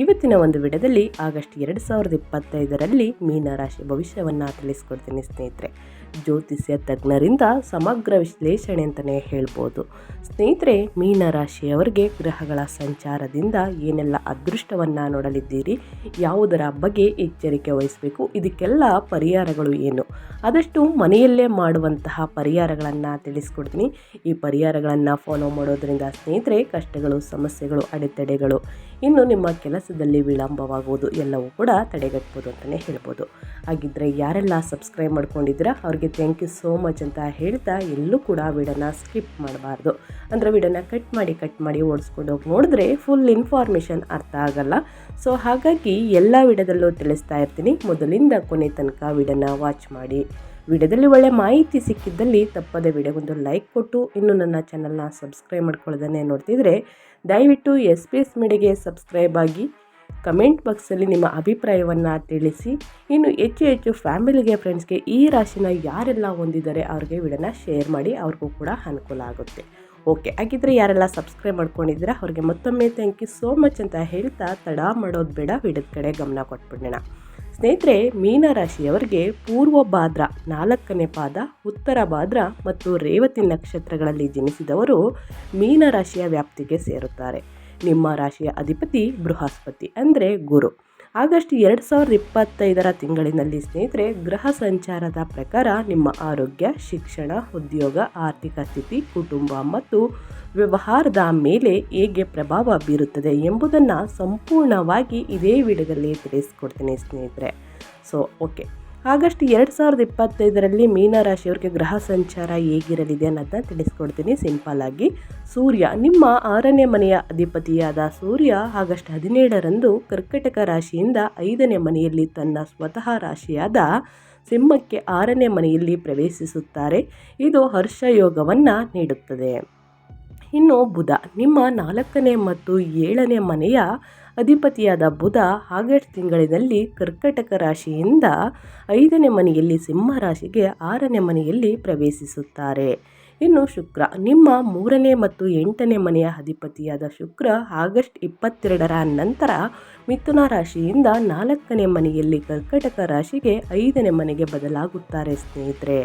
ಇವತ್ತಿನ ಒಂದು ವಿಡಿಯೋದಲ್ಲಿ ಆಗಸ್ಟ್ ಎರಡು ಸಾವಿರದ ಇಪ್ಪತ್ತೈದರಲ್ಲಿ ಮೀನರಾಶಿ ಭವಿಷ್ಯವನ್ನು ತಿಳಿಸ್ಕೊಡ್ತೀನಿ ಸ್ನೇಹಿತರೆ. ಜ್ಯೋತಿಷ್ಯ ತಜ್ಞರಿಂದ ಸಮಗ್ರ ವಿಶ್ಲೇಷಣೆ ಅಂತಲೇ ಹೇಳ್ಬೋದು. ಸ್ನೇಹಿತರೆ ಮೀನರಾಶಿಯವರಿಗೆ ಗ್ರಹಗಳ ಸಂಚಾರದಿಂದ ಏನೆಲ್ಲ ಅದೃಷ್ಟವನ್ನು ನೋಡಲಿದ್ದೀರಿ, ಯಾವುದರ ಬಗ್ಗೆ ಎಚ್ಚರಿಕೆ ವಹಿಸಬೇಕು, ಇದಕ್ಕೆಲ್ಲ ಪರಿಹಾರಗಳು ಏನು? ಆದಷ್ಟು ಮನೆಯಲ್ಲೇ ಮಾಡುವಂತಹ ಪರಿಹಾರಗಳನ್ನು ತಿಳಿಸ್ಕೊಡ್ತೀನಿ. ಈ ಪರಿಹಾರಗಳನ್ನು ಫಾಲೋ ಮಾಡೋದರಿಂದ ಸ್ನೇಹಿತರೆ, ಕಷ್ಟಗಳು, ಸಮಸ್ಯೆಗಳು, ಅಡೆತಡೆಗಳು ಇನ್ನು ನಿಮ್ಮ ಕೆಲಸದಲ್ಲಿ ವಿಳಂಬವಾಗುವುದು ಎಲ್ಲವೂ ಕೂಡ ತಡೆಗಟ್ಬೋದು ಅಂತಲೇ ಹೇಳ್ಬೋದು. ಹಾಗಿದ್ದರೆ ಯಾರೆಲ್ಲ ಸಬ್ಸ್ಕ್ರೈಬ್ ಮಾಡ್ಕೊಂಡಿದ್ದೀರಾ, ಅವ್ರಿಗೆ ಥ್ಯಾಂಕ್ ಯು ಸೋ ಮಚ್ ಅಂತ ಹೇಳ್ತಾ ಎಲ್ಲೂ ಕೂಡ ವಿಡಿಯೋನ ಸ್ಕಿಪ್ ಮಾಡಬಾರ್ದು. ಅಂದರೆ ವಿಡಿಯೋನ ಕಟ್ ಮಾಡಿ ಕಟ್ ಮಾಡಿ ಓಡಿಸ್ಕೊಂಡು ಹೋಗಿ ನೋಡಿದ್ರೆ ಫುಲ್ ಇನ್ಫಾರ್ಮೇಷನ್ ಅರ್ಥ ಆಗಲ್ಲ. ಸೊ ಹಾಗಾಗಿ ಎಲ್ಲ ವಿಡದಲ್ಲೂ ತಿಳಿಸ್ತಾ ಇರ್ತೀನಿ. ಮೊದಲಿಂದ ಕೊನೆ ತನಕ ವಿಡಿಯೋನ ವಾಚ್ ಮಾಡಿ. ವಿಡಿಯೋದಲ್ಲಿ ಒಳ್ಳೆ ಮಾಹಿತಿ ಸಿಕ್ಕಿದ್ದಲ್ಲಿ ತಪ್ಪದೆ ವಿಡಿಯೋಗೊಂದು ಲೈಕ್ ಕೊಟ್ಟು ಇನ್ನು ನನ್ನ ಚಾನಲ್ನ ಸಬ್ಸ್ಕ್ರೈಬ್ ಮಾಡ್ಕೊಳ್ಳೋದನ್ನೇ ನೋಡ್ತಿದ್ರೆ ದಯವಿಟ್ಟು ಎಸ್ ಪಿ ಎಸ್ ಮೀಡಿಯಾಗೆ ಸಬ್ಸ್ಕ್ರೈಬ್ ಆಗಿ ಕಮೆಂಟ್ ಬಾಕ್ಸಲ್ಲಿ ನಿಮ್ಮ ಅಭಿಪ್ರಾಯವನ್ನು ತಿಳಿಸಿ. ಇನ್ನು ಹೆಚ್ಚು ಹೆಚ್ಚು ಫ್ಯಾಮಿಲಿಗೆ, ಫ್ರೆಂಡ್ಸ್ಗೆ ಈ ರಾಶಿನ ಯಾರೆಲ್ಲ ಹೊಂದಿದ್ದಾರೆ ಅವ್ರಿಗೆ ವಿಡಿಯೋನ ಶೇರ್ ಮಾಡಿ, ಅವ್ರಿಗೂ ಕೂಡ ಅನುಕೂಲ ಆಗುತ್ತೆ. ಓಕೆ, ಹಾಗಿದ್ರೆ ಯಾರೆಲ್ಲ ಸಬ್ಸ್ಕ್ರೈಬ್ ಮಾಡ್ಕೊಂಡಿದ್ದೀರಾ, ಅವ್ರಿಗೆ ಮತ್ತೊಮ್ಮೆ ಥ್ಯಾಂಕ್ ಯು ಸೋ ಮಚ್ ಅಂತ ಹೇಳ್ತಾ ತಡ ಮಾಡೋದು ಬೇಡ, ವಿಡಿಯೋದ ಕಡೆ ಗಮನ ಕೊಟ್ಬಿಡೋಣ. ಸ್ನೇಹಿತರೆ, ಮೀನರಾಶಿಯವರಿಗೆ ಪೂರ್ವ ಭಾದ್ರ, ನಾಲ್ಕನೇ ಪಾದ, ಉತ್ತರ ಭಾದ್ರ ಮತ್ತು ರೇವತಿ ನಕ್ಷತ್ರಗಳಲ್ಲಿ ಜನಿಸಿದವರು ಮೀನರಾಶಿಯ ವ್ಯಾಪ್ತಿಗೆ ಸೇರುತ್ತಾರೆ. ನಿಮ್ಮ ರಾಶಿಯ ಅಧಿಪತಿ ಬೃಹಸ್ಪತಿ ಅಂದರೆ ಗುರು. ಆಗಸ್ಟ್ ಎರಡು ಸಾವಿರದ ಇಪ್ಪತ್ತೈದರ ತಿಂಗಳಿನಲ್ಲಿ ಸ್ನೇಹಿತರೆ, ಗೃಹ ಸಂಚಾರದ ಪ್ರಕಾರ ನಿಮ್ಮ ಆರೋಗ್ಯ, ಶಿಕ್ಷಣ, ಉದ್ಯೋಗ, ಆರ್ಥಿಕ ಸ್ಥಿತಿ, ಕುಟುಂಬ ಮತ್ತು ವ್ಯವಹಾರದ ಮೇಲೆ ಹೇಗೆ ಪ್ರಭಾವ ಬೀರುತ್ತದೆ ಎಂಬುದನ್ನು ಸಂಪೂರ್ಣವಾಗಿ ಇದೇ ವಿಡಿಯೋದಲ್ಲಿ ತಿಳಿಸ್ಕೊಡ್ತೀನಿ ಸ್ನೇಹಿತರೆ. ಸೊ ಓಕೆ ಆಗಸ್ಟ್ ಎರಡು ಸಾವಿರದ ಇಪ್ಪತ್ತೈದರಲ್ಲಿ ಮೀನರಾಶಿಯವರಿಗೆ ಗ್ರಹ ಸಂಚಾರ ಹೇಗಿರಲಿದೆ ಅನ್ನೋದನ್ನ ತಿಳಿಸ್ಕೊಡ್ತೀನಿ. ಸಿಂಪಲ್ ಆಗಿ ಸೂರ್ಯ, ನಿಮ್ಮ ಆರನೇ ಮನೆಯ ಅಧಿಪತಿಯಾದ ಸೂರ್ಯ ಆಗಸ್ಟ್ ಹದಿನೇಳರಂದು ಕರ್ಕಟಕ ರಾಶಿಯಿಂದ ಐದನೇ ಮನೆಯಲ್ಲಿ ತನ್ನ ಸ್ವತಃ ರಾಶಿಯಾದ ಸಿಂಹಕ್ಕೆ ಆರನೇ ಮನೆಯಲ್ಲಿ ಪ್ರವೇಶಿಸುತ್ತಾರೆ. ಇದು ಹರ್ಷಯೋಗವನ್ನು ನೀಡುತ್ತದೆ. ಇನ್ನು ಬುಧ, ನಿಮ್ಮ ನಾಲ್ಕನೇ ಮತ್ತು ಏಳನೇ ಮನೆಯ ಅಧಿಪತಿಯಾದ ಬುಧ ಆಗಸ್ಟ್ ತಿಂಗಳಿನಲ್ಲಿ ಕರ್ಕಟಕ ರಾಶಿಯಿಂದ ಐದನೇ ಮನೆಯಲ್ಲಿ ಸಿಂಹ ರಾಶಿಗೆ ಆರನೇ ಮನೆಯಲ್ಲಿ ಪ್ರವೇಶಿಸುತ್ತಾರೆ. ಇನ್ನು ಶುಕ್ರ, ನಿಮ್ಮ ಮೂರನೇ ಮತ್ತು ಎಂಟನೇ ಮನೆಯ ಅಧಿಪತಿಯಾದ ಶುಕ್ರ ಆಗಸ್ಟ್ ಇಪ್ಪತ್ತೆರಡರ ನಂತರ ಮಿಥುನ ರಾಶಿಯಿಂದ ನಾಲ್ಕನೇ ಮನೆಯಲ್ಲಿ ಕರ್ಕಟಕ ರಾಶಿಗೆ ಐದನೇ ಮನೆಗೆ ಬದಲಾಗುತ್ತಾರೆ ಸ್ನೇಹಿತರೆ.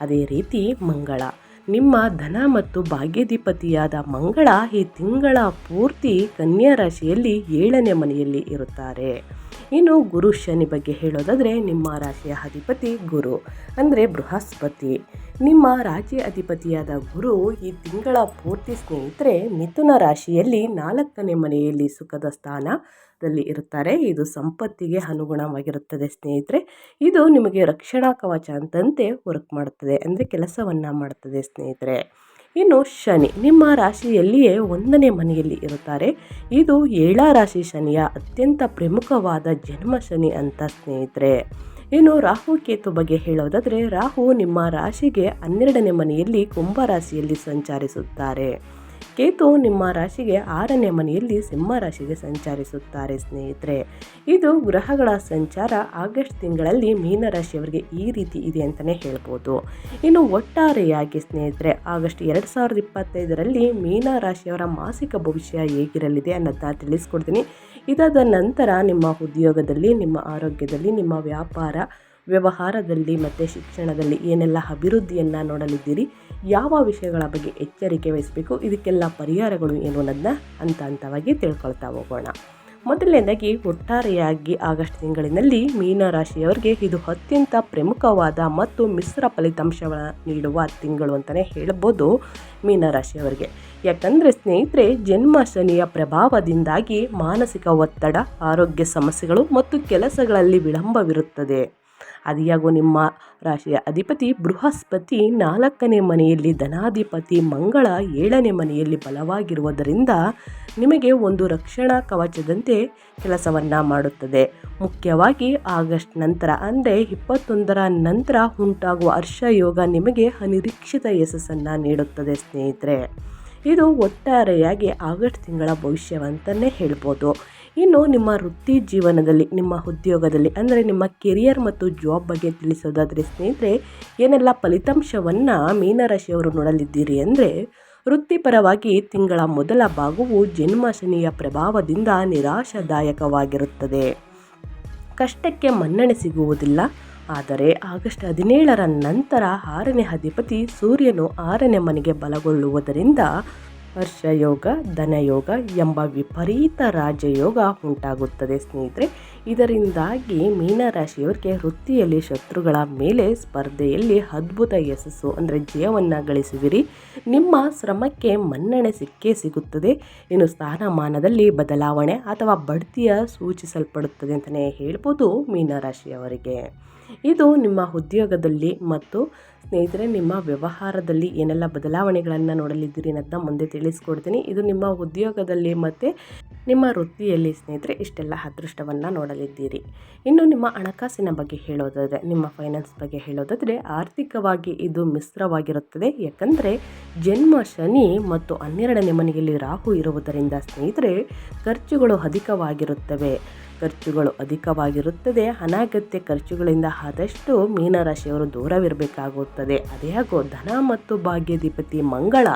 ಅದೇ ರೀತಿ ಮಂಗಳ ನಿಮ್ಮ ಧನ ಮತ್ತು ಭಾಗ್ಯಾಧಿಪತಿಯಾದ ಮಂಗಳ ಈ ತಿಂಗಳ ಪೂರ್ತಿ ಕನ್ಯಾ ರಾಶಿಯಲ್ಲಿ ಏಳನೇ ಮನೆಯಲ್ಲಿ ಇರುತ್ತಾರೆ. ಇನ್ನು ಗುರು ಶನಿ ಬಗ್ಗೆ ಹೇಳೋದಾದರೆ ನಿಮ್ಮ ರಾಶಿಯ ಅಧಿಪತಿ ಗುರು, ಅಂದರೆ ಬೃಹಸ್ಪತಿ. ನಿಮ್ಮ ರಾಜ್ಯ ಅಧಿಪತಿಯಾದ ಗುರು ಈ ತಿಂಗಳ ಪೂರ್ತಿ ಸ್ನೇಹಿತರೆ, ಮಿಥುನ ರಾಶಿಯಲ್ಲಿ ನಾಲ್ಕನೇ ಮನೆಯಲ್ಲಿ ಸುಖದ ಸ್ಥಾನದಲ್ಲಿ ಇರುತ್ತಾರೆ. ಇದು ಸಂಪತ್ತಿಗೆ ಅನುಗುಣವಾಗಿರುತ್ತದೆ, ಸ್ನೇಹಿತರೆ. ಇದು ನಿಮಗೆ ರಕ್ಷಣಾ ಕವಚ ಅಂತಂತೆ ವರ್ಕ್ ಮಾಡುತ್ತದೆ, ಅಂದರೆ ಕೆಲಸವನ್ನು ಮಾಡುತ್ತದೆ, ಸ್ನೇಹಿತರೆ. ಇನ್ನು ಶನಿ, ನಿಮ್ಮ ರಾಶಿಯಲ್ಲಿಯೇ ಒಂದನೇ ಮನೆಯಲ್ಲಿ ಇರುತ್ತಾರೆ. ಇದು ಏಳ ರಾಶಿ ಶನಿಯ ಅತ್ಯಂತ ಪ್ರಮುಖವಾದ ಜನ್ಮ ಶನಿ ಅಂತ, ಸ್ನೇಹಿತರೆ. ಇನ್ನು ರಾಹು ಕೇತು ಬಗ್ಗೆ ಹೇಳೋದಾದರೆ, ರಾಹು ನಿಮ್ಮ ರಾಶಿಗೆ ಹನ್ನೆರಡನೇ ಮನೆಯಲ್ಲಿ ಕುಂಭ ರಾಶಿಯಲ್ಲಿ ಸಂಚರಿಸುತ್ತಾರೆ. ಕೇತು ನಿಮ್ಮ ರಾಶಿಗೆ ಆರನೇ ಮನೆಯಲ್ಲಿ ಸಿಂಹ ರಾಶಿಗೆ ಸಂಚರಿಸುತ್ತಾರೆ ಸ್ನೇಹಿತರೆ. ಇದು ಗ್ರಹಗಳ ಸಂಚಾರ ಆಗಸ್ಟ್ ತಿಂಗಳಲ್ಲಿ ಮೀನರಾಶಿಯವರಿಗೆ ಈ ರೀತಿ ಇದೆ ಅಂತಲೇ ಹೇಳ್ಬೋದು. ಇನ್ನು ಒಟ್ಟಾರೆಯಾಗಿ ಸ್ನೇಹಿತರೆ, ಆಗಸ್ಟ್ ಎರಡು ಸಾವಿರದ ಇಪ್ಪತ್ತೈದರಲ್ಲಿ ಮೀನರಾಶಿಯವರ ಮಾಸಿಕ ಭವಿಷ್ಯ ಹೇಗಿರಲಿದೆ ಅನ್ನೋದನ್ನ ತಿಳಿಸ್ಕೊಡ್ತೀನಿ. ಇದಾದ ನಂತರ ನಿಮ್ಮ ಉದ್ಯೋಗದಲ್ಲಿ, ನಿಮ್ಮ ಆರೋಗ್ಯದಲ್ಲಿ, ನಿಮ್ಮ ವ್ಯಾಪಾರ ವ್ಯವಹಾರದಲ್ಲಿ ಮತ್ತು ಶಿಕ್ಷಣದಲ್ಲಿ ಏನೆಲ್ಲ ಅಭಿವೃದ್ಧಿಯನ್ನು ನೋಡಲಿದ್ದೀರಿ, ಯಾವ ವಿಷಯಗಳ ಬಗ್ಗೆ ಎಚ್ಚರಿಕೆ ವಹಿಸಬೇಕು, ಇದಕ್ಕೆಲ್ಲ ಪರಿಹಾರಗಳು ಏನು ಅನ್ನೋದನ್ನ ಹಂತ ಹಂತವಾಗಿ ತಿಳ್ಕೊಳ್ತಾ ಹೋಗೋಣ. ಮೊದಲನೇದಾಗಿ ಒಟ್ಟಾರೆಯಾಗಿ ಆಗಸ್ಟ್ ತಿಂಗಳಿನಲ್ಲಿ ಮೀನರಾಶಿಯವರಿಗೆ ಇದು ಅತ್ಯಂತ ಪ್ರಮುಖವಾದ ಮತ್ತು ಮಿಶ್ರ ಫಲಿತಾಂಶವನ್ನು ನೀಡುವ ತಿಂಗಳು ಅಂತಲೇ ಹೇಳ್ಬೋದು ಮೀನರಾಶಿಯವರಿಗೆ. ಯಾಕಂದರೆ ಸ್ನೇಹಿತರೆ, ಜನ್ಮ ಶನಿಯ ಪ್ರಭಾವದಿಂದಾಗಿ ಮಾನಸಿಕ ಒತ್ತಡ, ಆರೋಗ್ಯ ಸಮಸ್ಯೆಗಳು ಮತ್ತು ಕೆಲಸಗಳಲ್ಲಿ ವಿಳಂಬವಿರುತ್ತದೆ. ಅದಿಯಾಗೋ ನಿಮ್ಮ ರಾಶಿಯ ಅಧಿಪತಿ ಬೃಹಸ್ಪತಿ ನಾಲ್ಕನೇ ಮನೆಯಲ್ಲಿ ಧನಾಧಿಪತಿ ಮಂಗಳ ಏಳನೇ ಮನೆಯಲ್ಲಿ ಬಲವಾಗಿರುವುದರಿಂದ ನಿಮಗೆ ಒಂದು ರಕ್ಷಣಾ ಕವಚದಂತೆ ಕೆಲಸವನ್ನು ಮಾಡುತ್ತದೆ. ಮುಖ್ಯವಾಗಿ ಆಗಸ್ಟ್ ನಂತರ ಅಂದರೆ ಇಪ್ಪತ್ತೊಂದರ ನಂತರ ಉಂಟಾಗುವ ಹರ್ಷಯೋಗ ನಿಮಗೆ ಅನಿರೀಕ್ಷಿತ ಯಶಸ್ಸನ್ನು ನೀಡುತ್ತದೆ ಸ್ನೇಹಿತರೆ. ಇದು ಒಟ್ಟಾರೆಯಾಗಿ ಆಗಸ್ಟ್ ತಿಂಗಳ ಭವಿಷ್ಯವಂತಲೇ ಹೇಳ್ಬೋದು. ಇನ್ನು ನಿಮ್ಮ ವೃತ್ತಿ ಜೀವನದಲ್ಲಿ, ನಿಮ್ಮ ಉದ್ಯೋಗದಲ್ಲಿ, ಅಂದರೆ ನಿಮ್ಮ ಕೆರಿಯರ್ ಮತ್ತು ಜಾಬ್ ಬಗ್ಗೆ ತಿಳಿಸೋದಾದರೆ ಸ್ನೇಹಿತರೆ, ಏನೆಲ್ಲ ಫಲಿತಾಂಶವನ್ನು ಮೀನರಾಶಿಯವರು ನೋಡಲಿದ್ದೀರಿ ಅಂದರೆ, ವೃತ್ತಿಪರವಾಗಿ ತಿಂಗಳ ಮೊದಲ ಭಾಗವು ಜನ್ಮ ಶನಿಯ ಪ್ರಭಾವದಿಂದ ನಿರಾಶಾದಾಯಕವಾಗಿರುತ್ತದೆ. ಕಷ್ಟಕ್ಕೆ ಮನ್ನಣೆ ಸಿಗುವುದಿಲ್ಲ, ಆದರೆ ಆಗಸ್ಟ್ ಹದಿನೇಳರ ನಂತರ ಆರನೇ ಅಧಿಪತಿ ಸೂರ್ಯನು ಆರನೇ ಮನೆಗೆ ಬಲಗೊಳ್ಳುವುದರಿಂದ ಹರ್ಷಯೋಗ ಧನಯೋಗ ಎಂಬ ವಿಪರೀತ ರಾಜಯೋಗ ಉಂಟಾಗುತ್ತದೆ ಸ್ನೇಹಿತರೆ. ಇದರಿಂದಾಗಿ ಮೀನರಾಶಿಯವರಿಗೆ ವೃತ್ತಿಯಲ್ಲಿ ಶತ್ರುಗಳ ಮೇಲೆ ಸ್ಪರ್ಧೆಯಲ್ಲಿ ಅದ್ಭುತ ಯಶಸ್ಸು ಅಂದರೆ ಜಯವನ್ನು ಗಳಿಸುವಿರಿ. ನಿಮ್ಮ ಶ್ರಮಕ್ಕೆ ಮನ್ನಣೆ ಸಿಕ್ಕೇ ಸಿಗುತ್ತದೆ. ಇನ್ನು ಸ್ಥಾನಮಾನದಲ್ಲಿ ಬದಲಾವಣೆ ಅಥವಾ ಬಡ್ತಿಯ ಸೂಚಿಸಲ್ಪಡುತ್ತದೆ ಅಂತಲೇ ಹೇಳ್ಬೋದು ಮೀನರಾಶಿಯವರಿಗೆ. ಇದು ನಿಮ್ಮ ಉದ್ಯೋಗದಲ್ಲಿ ಮತ್ತು ಸ್ನೇಹಿತರೆ, ನಿಮ್ಮ ವ್ಯವಹಾರದಲ್ಲಿ ಏನೆಲ್ಲ ಬದಲಾವಣೆಗಳನ್ನು ನೋಡಲಿದ್ದೀರಿ ಅಂತ ಮುಂದೆ ತಿಳಿಸ್ಕೊಡ್ತೀನಿ. ಇದು ನಿಮ್ಮ ಉದ್ಯೋಗದಲ್ಲಿ ಮತ್ತು ನಿಮ್ಮ ವೃತ್ತಿಯಲ್ಲಿ ಸ್ನೇಹಿತರೆ, ಇಷ್ಟೆಲ್ಲ ಅದೃಷ್ಟವನ್ನು ನೋಡಲಿದ್ದೀರಿ. ಇನ್ನು ನಿಮ್ಮ ಹಣಕಾಸಿನ ಬಗ್ಗೆ ಹೇಳೋದಾದರೆ, ನಿಮ್ಮ ಫೈನಾನ್ಸ್ ಬಗ್ಗೆ ಹೇಳೋದಾದರೆ, ಆರ್ಥಿಕವಾಗಿ ಇದು ಮಿಶ್ರವಾಗಿರುತ್ತದೆ. ಯಾಕಂದರೆ, ಜನ್ಮ, ಶನಿ ಮತ್ತು ಹನ್ನೆರಡನೇ ಮನೆಯಲ್ಲಿ ರಾಹು ಇರುವುದರಿಂದ ಸ್ನೇಹಿತರೆ, ಖರ್ಚುಗಳು ಅಧಿಕವಾಗಿರುತ್ತವೆ. ಖರ್ಚುಗಳು ಅಧಿಕವಾಗಿರುತ್ತದೆ. ಅನಾಗತ್ಯ ಖರ್ಚುಗಳಿಂದ ಆದಷ್ಟು ಮೀನರಾಶಿಯವರು ದೂರವಿರಬೇಕಾಗುತ್ತದೆ. ಅದೇ ಹಾಗೂ ಧನ ಮತ್ತು ಭಾಗ್ಯಾಧಿಪತಿ ಮಂಗಳ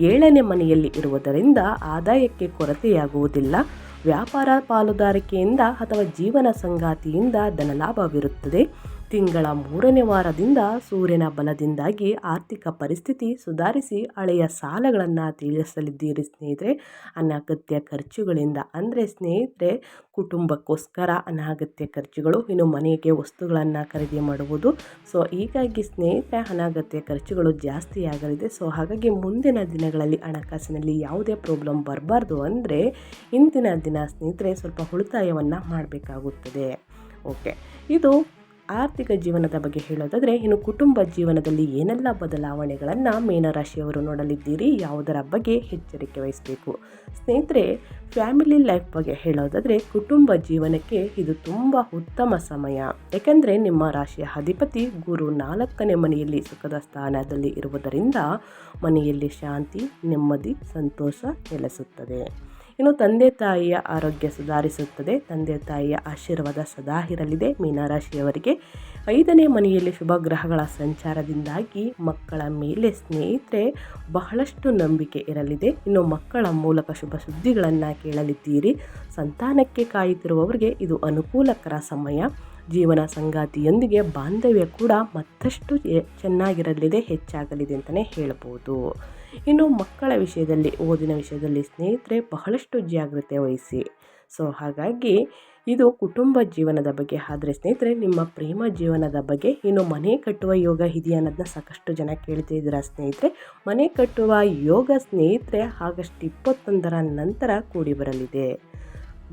ಏಳನೇ ಮನೆಯಲ್ಲಿ ಇರುವುದರಿಂದ ಆದಾಯಕ್ಕೆ ಕೊರತೆಯಾಗುವುದಿಲ್ಲ. ವ್ಯಾಪಾರ ಪಾಲುದಾರಿಕೆಯಿಂದ ಅಥವಾ ಜೀವನ ಸಂಗಾತಿಯಿಂದ ಧನಲಾಭವಿರುತ್ತದೆ. ತಿಂಗಳ ಮೂರನೇ ವಾರದಿಂದ ಸೂರ್ಯನ ಬಲದಿಂದಾಗಿ ಆರ್ಥಿಕ ಪರಿಸ್ಥಿತಿ ಸುಧಾರಿಸಿ ಹಳೆಯ ಸಾಲಗಳನ್ನು ತೀರಿಸಲಿದ್ದೀರಿ ಸ್ನೇಹಿತರೆ. ಅನಗತ್ಯ ಖರ್ಚುಗಳಿಂದ ಅಂದರೆ ಸ್ನೇಹಿತರೆ, ಕುಟುಂಬಕ್ಕೋಸ್ಕರ ಅನಗತ್ಯ ಖರ್ಚುಗಳು, ಇನ್ನು ಮನೆಗೆ ವಸ್ತುಗಳನ್ನು ಖರೀದಿ ಮಾಡುವುದು. ಸೊ ಹೀಗಾಗಿ ಸ್ನೇಹಿತರೆ, ಅನಗತ್ಯ ಖರ್ಚುಗಳು ಜಾಸ್ತಿ ಆಗಲಿದೆ. ಸೊ ಹಾಗಾಗಿ ಮುಂದಿನ ದಿನಗಳಲ್ಲಿ ಹಣಕಾಸಿನಲ್ಲಿ ಯಾವುದೇ ಪ್ರಾಬ್ಲಮ್ ಬರಬಾರ್ದು ಅಂದರೆ ಇಂದಿನ ದಿನ ಸ್ನೇಹಿತರೆ ಸ್ವಲ್ಪ ಉಳಿತಾಯವನ್ನು ಮಾಡಬೇಕಾಗುತ್ತದೆ. ಓಕೆ ಇದು ಆರ್ಥಿಕ ಜೀವನದ ಬಗ್ಗೆ ಹೇಳೋದಾದರೆ, ಇನ್ನು ಕುಟುಂಬ ಜೀವನದಲ್ಲಿ ಏನೆಲ್ಲ ಬದಲಾವಣೆಗಳನ್ನು ಮೀನರಾಶಿಯವರು ನೋಡಲಿದ್ದೀರಿ ಯಾವುದರ ಬಗ್ಗೆ ಎಚ್ಚರಿಕೆ ವಹಿಸಬೇಕು? ಸ್ನೇಹಿತರೆ, ಫ್ಯಾಮಿಲಿ ಲೈಫ್ ಬಗ್ಗೆ ಹೇಳೋದಾದರೆ, ಕುಟುಂಬ ಜೀವನಕ್ಕೆ ಇದು ತುಂಬ ಉತ್ತಮ ಸಮಯ. ಏಕೆಂದರೆ ನಿಮ್ಮ ರಾಶಿಯ ಅಧಿಪತಿ ಗುರು ನಾಲ್ಕನೇ ಮನೆಯಲ್ಲಿ ಸುಖದ ಸ್ಥಾನದಲ್ಲಿ ಇರುವುದರಿಂದ ಮನೆಯಲ್ಲಿ ಶಾಂತಿ, ನೆಮ್ಮದಿ, ಸಂತೋಷ ನೆಲೆಸುತ್ತದೆ. ಇನ್ನು ತಂದೆ ತಾಯಿಯ ಆರೋಗ್ಯ ಸುಧಾರಿಸುತ್ತದೆ. ತಂದೆ ತಾಯಿಯ ಆಶೀರ್ವಾದ ಸದಾ ಇರಲಿದೆ. ಮೀನರಾಶಿಯವರಿಗೆ ಐದನೇ ಮನೆಯಲ್ಲಿ ಶುಭ ಗ್ರಹಗಳ ಸಂಚಾರದಿಂದಾಗಿ ಮಕ್ಕಳ ಮೇಲೆ ಸ್ನೇಹಿತರೆ ಬಹಳಷ್ಟು ನಂಬಿಕೆ ಇರಲಿದೆ. ಇನ್ನು ಮಕ್ಕಳ ಮೂಲಕ ಶುಭ ಸುದ್ದಿಗಳನ್ನು ಕೇಳಲಿದ್ದೀರಿ. ಸಂತಾನಕ್ಕೆ ಕಾಯುತ್ತಿರುವವರಿಗೆ ಇದು ಅನುಕೂಲಕರ ಸಮಯ. ಜೀವನ ಸಂಗಾತಿಯೊಂದಿಗೆ ಬಾಂಧವ್ಯ ಕೂಡ ಮತ್ತಷ್ಟು ಚೆನ್ನಾಗಿರಲಿದೆ, ಹೆಚ್ಚಾಗಲಿದೆ ಅಂತಲೇ ಹೇಳ್ಬೋದು. ಇನ್ನು ಮಕ್ಕಳ ವಿಷಯದಲ್ಲಿ, ಓದಿನ ವಿಷಯದಲ್ಲಿ ಸ್ನೇಹಿತರೆ ಬಹಳಷ್ಟು ಜಾಗ್ರತೆ ವಹಿಸಿ. ಸೊ, ಹಾಗಾಗಿ ಇದು ಕುಟುಂಬ ಜೀವನದ ಬಗ್ಗೆ. ಆದರೆ ಸ್ನೇಹಿತರೆ, ನಿಮ್ಮ ಪ್ರೇಮ ಜೀವನದ ಬಗ್ಗೆ ಇನ್ನು ಮನೆ ಕಟ್ಟುವ ಯೋಗ ಇದೆಯಾ ಅನ್ನೋದನ್ನ ಸಾಕಷ್ಟು ಜನ ಕೇಳ್ತಿದ್ದೀರಾ ಸ್ನೇಹಿತರೆ? ಮನೆ ಕಟ್ಟುವ ಯೋಗ ಸ್ನೇಹಿತರೆ, ಆಗಸ್ಟ್ ಇಪ್ಪತ್ತೊಂದರ ನಂತರ ಕೂಡಿ ಬರಲಿದೆ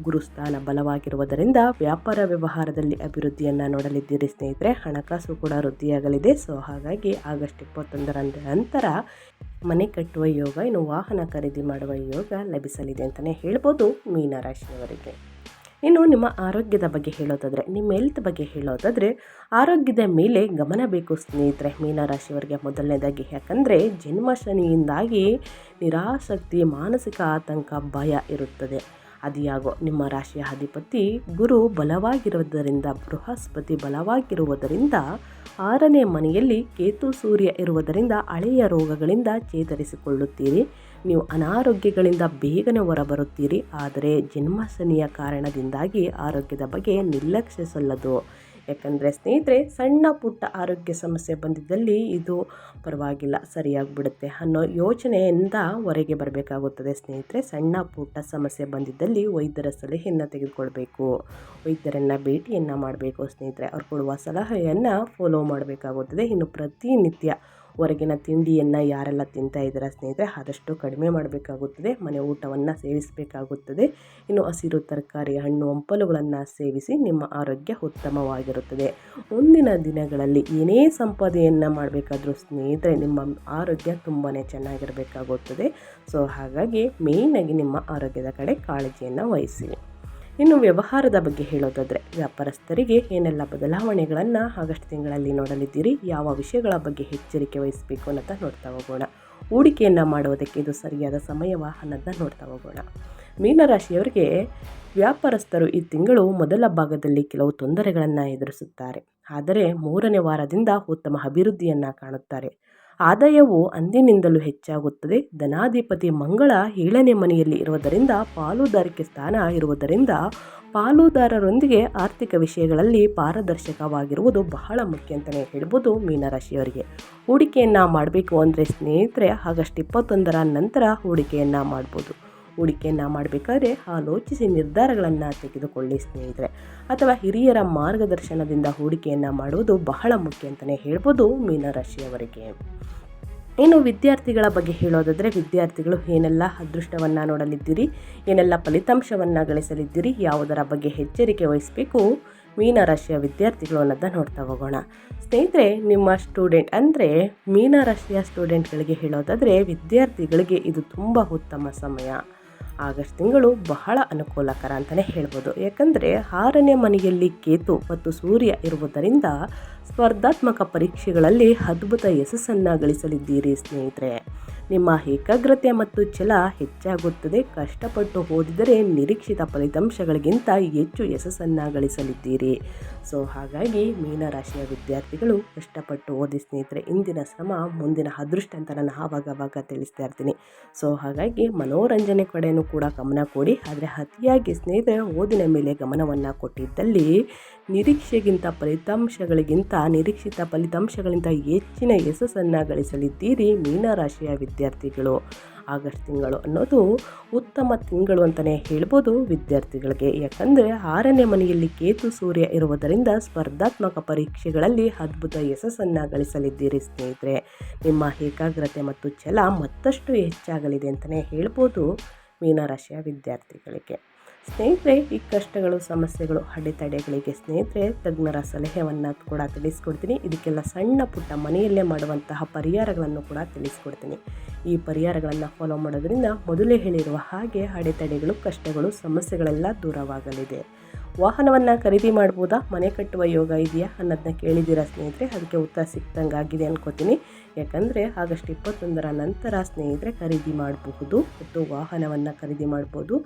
ಗುರುಸ್ಥಾನ ಬಲವಾಗಿರುವುದರಿಂದ ವ್ಯಾಪಾರ ವ್ಯವಹಾರದಲ್ಲಿ ಅಭಿವೃದ್ಧಿಯನ್ನು ನೋಡಲಿದ್ದೀರಿ ಸ್ನೇಹಿತರೆ. ಹಣಕಾಸು ಕೂಡ ವೃದ್ಧಿಯಾಗಲಿದೆ. ಸೊ, ಹಾಗಾಗಿ ಆಗಸ್ಟ್ ಇಪ್ಪತ್ತೊಂದರ ನಂತರ ಮನೆ ಕಟ್ಟುವ ಯೋಗ, ಇನ್ನು ವಾಹನ ಖರೀದಿ ಮಾಡುವ ಯೋಗ ಲಭಿಸಲಿದೆ ಅಂತಲೇ ಹೇಳ್ಬೋದು ಮೀನರಾಶಿಯವರಿಗೆ ಇನ್ನು ನಿಮ್ಮ ಆರೋಗ್ಯದ ಬಗ್ಗೆ ಹೇಳೋದಾದರೆ, ನಿಮ್ಮ ಹೆಲ್ತ್ ಬಗ್ಗೆ ಹೇಳೋದಾದರೆ, ಆರೋಗ್ಯದ ಮೇಲೆ ಗಮನ ಬೇಕು ಸ್ನೇಹಿತರೆ ಮೀನರಾಶಿಯವರಿಗೆ ಮೊದಲನೇದಾಗಿ. ಯಾಕಂದರೆ ಜನ್ಮ ಶನಿಯಿಂದಾಗಿ ನಿರಾಸಕ್ತಿ, ಮಾನಸಿಕ ಆತಂಕ, ಭಯ ಇರುತ್ತದೆ. ಅದಿಯಾಗೋ ನಿಮ್ಮ ರಾಶಿಯ ಅಧಿಪತಿ ಗುರು ಬಲವಾಗಿರುವುದರಿಂದ ಬೃಹಸ್ಪತಿ ಬಲವಾಗಿರುವುದರಿಂದ ಆರನೇ ಮನೆಯಲ್ಲಿ ಕೇತು ಸೂರ್ಯ ಇರುವುದರಿಂದ ಹಳೆಯ ರೋಗಗಳಿಂದ ಚೇತರಿಸಿಕೊಳ್ಳುತ್ತೀರಿ. ನೀವು ಅನಾರೋಗ್ಯಗಳಿಂದ ಬೇಗನೆ ಹೊರಬರುತ್ತೀರಿ. ಆದರೆ ಜನ್ಮಶನಿಯ ಕಾರಣದಿಂದಾಗಿ ಆರೋಗ್ಯದ ಬಗ್ಗೆ ನಿರ್ಲಕ್ಷಿಸಲ್ಲದು. ಯಾಕಂದರೆ ಸ್ನೇಹಿತರೆ, ಸಣ್ಣ ಪುಟ್ಟ ಆರೋಗ್ಯ ಸಮಸ್ಯೆ ಬಂದಿದ್ದಲ್ಲಿ ಇದು ಪರವಾಗಿಲ್ಲ, ಸರಿಯಾಗಿಬಿಡುತ್ತೆ ಅನ್ನೋ ಯೋಚನೆಯಿಂದ ಹೊರಗೆ ಬರಬೇಕಾಗುತ್ತದೆ ಸ್ನೇಹಿತರೆ. ಸಣ್ಣ ಪುಟ್ಟ ಸಮಸ್ಯೆ ಬಂದಿದ್ದಲ್ಲಿ ವೈದ್ಯರ ಸಲಹೆಯನ್ನು ತೆಗೆದುಕೊಳ್ಬೇಕು. ವೈದ್ಯರನ್ನು ಭೇಟಿಯನ್ನು ಮಾಡಬೇಕು ಸ್ನೇಹಿತರೆ. ಅವ್ರು ಕೊಡುವ ಸಲಹೆಯನ್ನು ಫಾಲೋ ಮಾಡಬೇಕಾಗುತ್ತದೆ. ಇನ್ನು ಪ್ರತಿನಿತ್ಯ ಹೊರಗಿನ ತಿಂಡಿಯನ್ನು ಯಾರೆಲ್ಲ ತಿಂತಾ ಇದ್ದೀರಾ ಸ್ನೇಹಿತರೆ, ಆದಷ್ಟು ಕಡಿಮೆ ಮಾಡಬೇಕಾಗುತ್ತದೆ. ಮನೆ ಊಟವನ್ನು ಸೇವಿಸಬೇಕಾಗುತ್ತದೆ. ಇನ್ನು ಹಸಿರು ತರಕಾರಿ, ಹಣ್ಣು, ಹಂಪಲುಗಳನ್ನು ಸೇವಿಸಿ ನಿಮ್ಮ ಆರೋಗ್ಯ ಉತ್ತಮವಾಗಿರುತ್ತದೆ. ಮುಂದಿನ ದಿನಗಳಲ್ಲಿ ಏನೇ ಸಂಪಾದನೆಯನ್ನು ಮಾಡಬೇಕಾದ್ರೂ ಸ್ನೇಹಿತರೆ, ನಿಮ್ಮ ಆರೋಗ್ಯ ತುಂಬಾ ಚೆನ್ನಾಗಿರಬೇಕಾಗುತ್ತದೆ. ಸೊ, ಹಾಗಾಗಿ ಮೇಯ್ನಾಗಿ ನಿಮ್ಮ ಆರೋಗ್ಯದ ಕಡೆ ಕಾಳಜಿಯನ್ನು ವಹಿಸಿ. ಇನ್ನು ವ್ಯವಹಾರದ ಬಗ್ಗೆ ಹೇಳೋದಾದರೆ, ವ್ಯಾಪಾರಸ್ಥರಿಗೆ ಏನೆಲ್ಲ ಬದಲಾವಣೆಗಳನ್ನು ಆಗಸ್ಟ್ ತಿಂಗಳಲ್ಲಿ ನೋಡಲಿದ್ದೀರಿ, ಯಾವ ವಿಷಯಗಳ ಬಗ್ಗೆ ಎಚ್ಚರಿಕೆ ವಹಿಸಬೇಕು ಅಂತ ನೋಡ್ತಾ ಹೋಗೋಣ. ಹೂಡಿಕೆಯನ್ನು ಮಾಡುವುದಕ್ಕೆ ಇದು ಸರಿಯಾದ ಸಮಯವ ಅನ್ನೋದನ್ನ ನೋಡ್ತಾ ಹೋಗೋಣ. ಮೀನರಾಶಿಯವರಿಗೆ ವ್ಯಾಪಾರಸ್ಥರು ಈ ತಿಂಗಳು ಮೊದಲ ಭಾಗದಲ್ಲಿ ಕೆಲವು ತೊಂದರೆಗಳನ್ನು ಎದುರಿಸುತ್ತಾರೆ. ಆದರೆ ಮೂರನೇ ವಾರದಿಂದ ಉತ್ತಮ ಅಭಿವೃದ್ಧಿಯನ್ನು ಕಾಣುತ್ತಾರೆ. ಆದಾಯವು ಅಂದಿನಿಂದಲೂ ಹೆಚ್ಚಾಗುತ್ತದೆ. ಧನಾಧಿಪತಿ ಮಂಗಳ ಏಳನೇ ಮನೆಯಲ್ಲಿ ಇರುವುದರಿಂದ, ಪಾಲುದಾರಿಕೆ ಸ್ಥಾನ ಇರುವುದರಿಂದ ಪಾಲುದಾರರೊಂದಿಗೆ ಆರ್ಥಿಕ ವಿಷಯಗಳಲ್ಲಿ ಪಾರದರ್ಶಕವಾಗಿರುವುದು ಬಹಳ ಮುಖ್ಯ ಅಂತಲೇ ಹೇಳ್ಬೋದು ಮೀನರಾಶಿಯವರಿಗೆ. ಹೂಡಿಕೆಯನ್ನು ಮಾಡಬೇಕು ಅಂದರೆ ಸ್ನೇಹಿತರೆ, ಆಗಸ್ಟ್ ಇಪ್ಪತ್ತೊಂದರ ನಂತರ ಹೂಡಿಕೆಯನ್ನು ಮಾಡ್ಬೋದು. ಹೂಡಿಕೆಯನ್ನು ಮಾಡಬೇಕಾದ್ರೆ ಆಲೋಚಿಸಿ ನಿರ್ಧಾರಗಳನ್ನು ತೆಗೆದುಕೊಳ್ಳಿ, ಸ್ನೇಹಿತರೆ. ಅಥವಾ ಹಿರಿಯರ ಮಾರ್ಗದರ್ಶನದಿಂದ ಹೂಡಿಕೆಯನ್ನು ಮಾಡುವುದು ಬಹಳ ಮುಖ್ಯ ಅಂತಲೇ ಹೇಳ್ಬೋದು ಮೀನರಾಶಿಯವರಿಗೆ. ಇನ್ನು ವಿದ್ಯಾರ್ಥಿಗಳ ಬಗ್ಗೆ ಹೇಳೋದಾದರೆ ವಿದ್ಯಾರ್ಥಿಗಳು ಏನೆಲ್ಲ ಅದೃಷ್ಟವನ್ನು ನೋಡಲಿದ್ದೀರಿ, ಏನೆಲ್ಲ ಫಲಿತಾಂಶವನ್ನು ಗಳಿಸಲಿದ್ದೀರಿ, ಯಾವುದರ ಬಗ್ಗೆ ಎಚ್ಚರಿಕೆ ವಹಿಸಬೇಕು ಮೀನರಾಶಿಯ ವಿದ್ಯಾರ್ಥಿಗಳು ಅನ್ನೋದನ್ನ ನೋಡ್ತಾ ಹೋಗೋಣ. ಸ್ನೇಹಿತರೆ, ನಿಮ್ಮ ಸ್ಟೂಡೆಂಟ್ ಅಂದರೆ ಮೀನರಾಶಿಯ ಸ್ಟೂಡೆಂಟ್ಗಳಿಗೆ ಹೇಳೋದಾದರೆ ವಿದ್ಯಾರ್ಥಿಗಳಿಗೆ ಇದು ತುಂಬ ಉತ್ತಮ ಸಮಯ. ಆಗಸ್ಟ್ ತಿಂಗಳು ಬಹಳ ಅನುಕೂಲಕರ ಅಂತಲೇ ಹೇಳ್ಬೋದು. ಯಾಕಂದರೆ ಆರನೇ ಮನೆಯಲ್ಲಿ ಕೇತು ಮತ್ತು ಸೂರ್ಯ ಇರುವುದರಿಂದ ಸ್ಪರ್ಧಾತ್ಮಕ ಪರೀಕ್ಷೆಗಳಲ್ಲಿ ಅದ್ಭುತ ಯಶಸ್ಸನ್ನು ಗಳಿಸಲಿದ್ದೀರಿ ಸ್ನೇಹಿತರೆ. ನಿಮ್ಮ ಏಕಾಗ್ರತೆ ಮತ್ತು ಛಲ ಹೆಚ್ಚಾಗುತ್ತದೆ. ಕಷ್ಟಪಟ್ಟು ಓದಿದರೆ ನಿರೀಕ್ಷಿತ ಫಲಿತಾಂಶಗಳಿಗಿಂತ ಹೆಚ್ಚು ಯಶಸ್ಸನ್ನು ಗಳಿಸಲಿದ್ದೀರಿ. ಸೊ, ಹಾಗಾಗಿ ಮೀನರಾಶಿಯ ವಿದ್ಯಾರ್ಥಿಗಳು ಕಷ್ಟಪಟ್ಟು ಓದಿ ಸ್ನೇಹಿತರೆ, ಇಂದಿನ ಶ್ರಮ, ಮುಂದಿನ ಅದೃಷ್ಟ ಅಂತ ನಾನು ಆವಾಗ ಆವಾಗ ತಿಳಿಸ್ತಾ ಇರ್ತೀನಿ. ಸೊ, ಹಾಗಾಗಿ ಮನೋರಂಜನೆ ಕಡೆಯೂ ಕೂಡ ಗಮನ ಕೊಡಿ. ಆದರೆ ಅತಿಯಾಗಿ ಸ್ನೇಹಿತರೆ, ಓದಿನ ಮೇಲೆ ಗಮನವನ್ನು ಕೊಟ್ಟಿದ್ದಲ್ಲಿ ನಿರೀಕ್ಷೆಗಿಂತ ಫಲಿತಾಂಶಗಳಿಗಿಂತ ನಿರೀಕ್ಷಿತ ಫಲಿತಾಂಶಗಳಿಂದ ಹೆಚ್ಚಿನ ಯಶಸ್ಸನ್ನು ಗಳಿಸಲಿದ್ದೀರಿ ಮೀನರಾಶಿಯ ವಿದ್ಯಾರ್ಥಿಗಳು. ಆಗಸ್ಟ್ ತಿಂಗಳು ಅನ್ನೋದು ಉತ್ತಮ ತಿಂಗಳು ಅಂತಲೇ ಹೇಳ್ಬೋದು ವಿದ್ಯಾರ್ಥಿಗಳಿಗೆ. ಯಾಕಂದರೆ ಆರನೇ ಮನೆಯಲ್ಲಿ ಕೇತು ಸೂರ್ಯ ಇರುವುದರಿಂದ ಸ್ಪರ್ಧಾತ್ಮಕ ಪರೀಕ್ಷೆಗಳಲ್ಲಿ ಅದ್ಭುತ ಯಶಸ್ಸನ್ನು ಗಳಿಸಲಿದ್ದೀರಿ ಸ್ನೇಹಿತರೆ. ನಿಮ್ಮ ಏಕಾಗ್ರತೆ ಮತ್ತು ಛಲ ಮತ್ತಷ್ಟು ಹೆಚ್ಚಾಗಲಿದೆ ಅಂತಲೇ ಹೇಳ್ಬೋದು ಮೀನರಾಶಿಯ ವಿದ್ಯಾರ್ಥಿಗಳಿಗೆ. ಸ್ನೇಹಿತರೆ, ಈ ಕಷ್ಟಗಳು, ಸಮಸ್ಯೆಗಳು ಅಡೆತಡೆಗಳಿಗೆ ಸ್ನೇಹಿತರೆ, ತಜ್ಞರ ಸಲಹೆಯನ್ನು ಕೂಡ ತಿಳಿಸ್ಕೊಡ್ತೀನಿ. ಇದಕ್ಕೆಲ್ಲ ಸಣ್ಣ ಪುಟ್ಟ ಮನೆಯಲ್ಲೇ ಮಾಡುವಂತಹ ಪರಿಹಾರಗಳನ್ನು ಕೂಡ ತಿಳಿಸ್ಕೊಡ್ತೀನಿ. ಈ ಪರಿಹಾರಗಳನ್ನು ಫಾಲೋ ಮಾಡೋದ್ರಿಂದ ಮೊದಲೇ ಹೇಳಿರುವ ಹಾಗೆ ಅಡೆತಡೆಗಳು ಕಷ್ಟಗಳು, ಸಮಸ್ಯೆಗಳೆಲ್ಲ ದೂರವಾಗಲಿದೆ. ವಾಹನವನ್ನು ಖರೀದಿ ಮಾಡ್ಬೋದಾ? ಮನೆ ಕಟ್ಟುವ ಯೋಗ ಇದೆಯಾ? ಅನ್ನೋದನ್ನ ಕೇಳಿದ್ದೀರಾ ಸ್ನೇಹಿತರೆ? ಅದಕ್ಕೆ ಉತ್ತರ ಸಿಕ್ತಂಗಾಗಿದೆ ಅನ್ಕೋತೀನಿ. ಯಾಕಂದರೆ ಆಗಸ್ಟ್ ಇಪ್ಪತ್ತೊಂದರ ನಂತರ ಸ್ನೇಹಿತರೆ ಖರೀದಿ ಮಾಡಬಹುದು, ಮತ್ತು ವಾಹನವನ್ನು ಖರೀದಿ ಮಾಡ್ಬೋದು.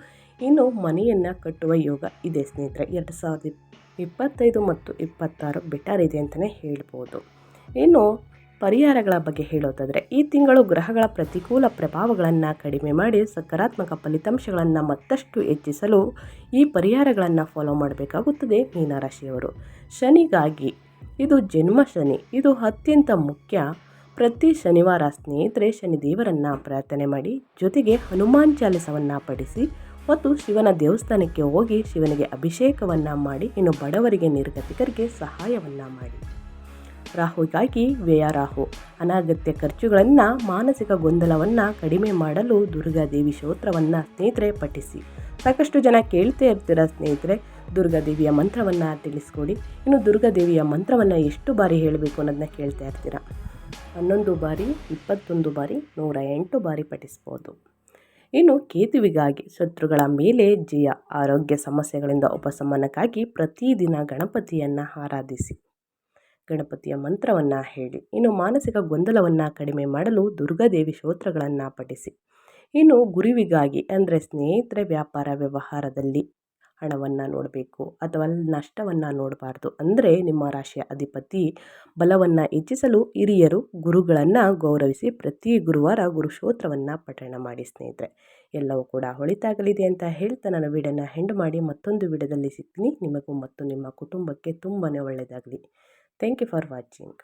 ಇನ್ನು ಮನೆಯನ್ನು ಕಟ್ಟುವ ಯೋಗ ಇದೆ ಸ್ನೇಹಿತರೆ. ಎರಡು ಸಾವಿರದ ಇಪ್ಪತ್ತೈದು ಮತ್ತು ಇಪ್ಪತ್ತಾರು ಬೆಟರ್ ಇದೆ ಅಂತಲೇ ಹೇಳ್ಬೋದು. ಇನ್ನು ಪರಿಹಾರಗಳ ಬಗ್ಗೆ ಹೇಳೋದಾದರೆ, ಈ ತಿಂಗಳು ಗ್ರಹಗಳ ಪ್ರತಿಕೂಲ ಪ್ರಭಾವಗಳನ್ನು ಕಡಿಮೆ ಮಾಡಿ ಸಕಾರಾತ್ಮಕ ಫಲಿತಾಂಶಗಳನ್ನು ಮತ್ತಷ್ಟು ಹೆಚ್ಚಿಸಲು ಈ ಪರಿಹಾರಗಳನ್ನು ಫಾಲೋ ಮಾಡಬೇಕಾಗುತ್ತದೆ ಮೀನರಾಶಿಯವರು. ಶನಿಗಾಗಿ ಇದು ಜನ್ಮ ಶನಿ, ಇದು ಅತ್ಯಂತ ಮುಖ್ಯ. ಪ್ರತಿ ಶನಿವಾರ ಸ್ನೇಹಿತರೆ ಶನಿ ದೇವರನ್ನು ಪ್ರಾರ್ಥನೆ ಮಾಡಿ ಜೊತೆಗೆ ಹನುಮಾನ್ ಚಾಲಿಸವನ್ನು ಪಡಿಸಿ ಮತ್ತು ಶಿವನ ದೇವಸ್ಥಾನಕ್ಕೆ ಹೋಗಿ ಶಿವನಿಗೆ ಅಭಿಷೇಕವನ್ನು ಮಾಡಿ, ಇನ್ನು ಬಡವರಿಗೆ ನಿರ್ಗತಿಕರಿಗೆ ಸಹಾಯವನ್ನು ಮಾಡಿ. ರಾಹುಗಾಗಿ ವ್ಯಯ ರಾಹು. ಅನಾಗತ್ಯ ಖರ್ಚುಗಳನ್ನು, ಮಾನಸಿಕ ಗೊಂದಲವನ್ನು ಕಡಿಮೆ ಮಾಡಲು ದುರ್ಗಾದೇವಿ ಸ್ತೋತ್ರವನ್ನು ಸ್ನೇಹಿತರೆ ಪಠಿಸಿ. ಸಾಕಷ್ಟು ಜನ ಕೇಳ್ತಾ ಇರ್ತೀರ ಸ್ನೇಹಿತರೆ ದುರ್ಗಾದೇವಿಯ ಮಂತ್ರವನ್ನು ತಿಳಿಸ್ಕೊಡಿ. ಇನ್ನು ದುರ್ಗಾದೇವಿಯ ಮಂತ್ರವನ್ನು ಎಷ್ಟು ಬಾರಿ ಹೇಳಬೇಕು ಅನ್ನೋದನ್ನ ಕೇಳ್ತಾ ಇರ್ತೀರ? ಹನ್ನೊಂದು ಬಾರಿ, ಇಪ್ಪತ್ತೊಂದು ಬಾರಿ, ನೂರ ಎಂಟು ಬಾರಿ ಪಠಿಸ್ಬೋದು. ಇನ್ನು ಕೇತುವಿಗಾಗಿ ಶತ್ರುಗಳ ಮೇಲೆ ಜಯ, ಆರೋಗ್ಯ ಸಮಸ್ಯೆಗಳಿಂದ ಉಪಶಮನಕ್ಕಾಗಿ ಪ್ರತಿದಿನ ಗಣಪತಿಯನ್ನು ಆರಾಧಿಸಿ. ಗಣಪತಿಯ ಮಂತ್ರವನ್ನು ಹೇಳಿ, ಇನ್ನು ಮಾನಸಿಕ ಗೊಂದಲವನ್ನು ಕಡಿಮೆ ಮಾಡಲು ದುರ್ಗಾದೇವಿ ಸ್ತೋತ್ರಗಳನ್ನು ಪಠಿಸಿ. ಇನ್ನು ಗುರುವಿಗಾಗಿ ಅಂದರೆ ಸ್ನೇಹಿತರೆ ವ್ಯಾಪಾರ ವ್ಯವಹಾರದಲ್ಲಿ ಹಣವನ್ನು ನೋಡಬೇಕು ಅಥವಾ ನಷ್ಟವನ್ನು ನೋಡಬಾರ್ದು. ಅಂದರೆ ನಿಮ್ಮ ರಾಶಿಯ ಅಧಿಪತಿ ಬಲವನ್ನು ಹೆಚ್ಚಿಸಲು ಹಿರಿಯರು ಗುರುಗಳನ್ನು ಗೌರವಿಸಿ ಪ್ರತಿ ಗುರುವಾರ ಗುರುಶೋತ್ರವನ್ನು ಪಠಣ ಮಾಡಿ ಸ್ನೇಹಿತರೆ. ಎಲ್ಲವೂ ಕೂಡ ಹೊಳಿತಾಗಲಿದೆ ಅಂತ ಹೇಳ್ತಾ ನಾನು ವೀಡಿಯೋನ ಹೆಂಡ್ ಮಾಡಿ ಮತ್ತೊಂದು ವಿಡದಲ್ಲಿ ಸಿಗ್ತೀನಿ. ನಿಮಗೂ ಮತ್ತು ನಿಮ್ಮ ಕುಟುಂಬಕ್ಕೆ ತುಂಬಾ ಒಳ್ಳೆಯದಾಗಲಿ ಥ್ಯಾಂಕ್ ಯು ಫಾರ್ ವಾಚಿಂಗ್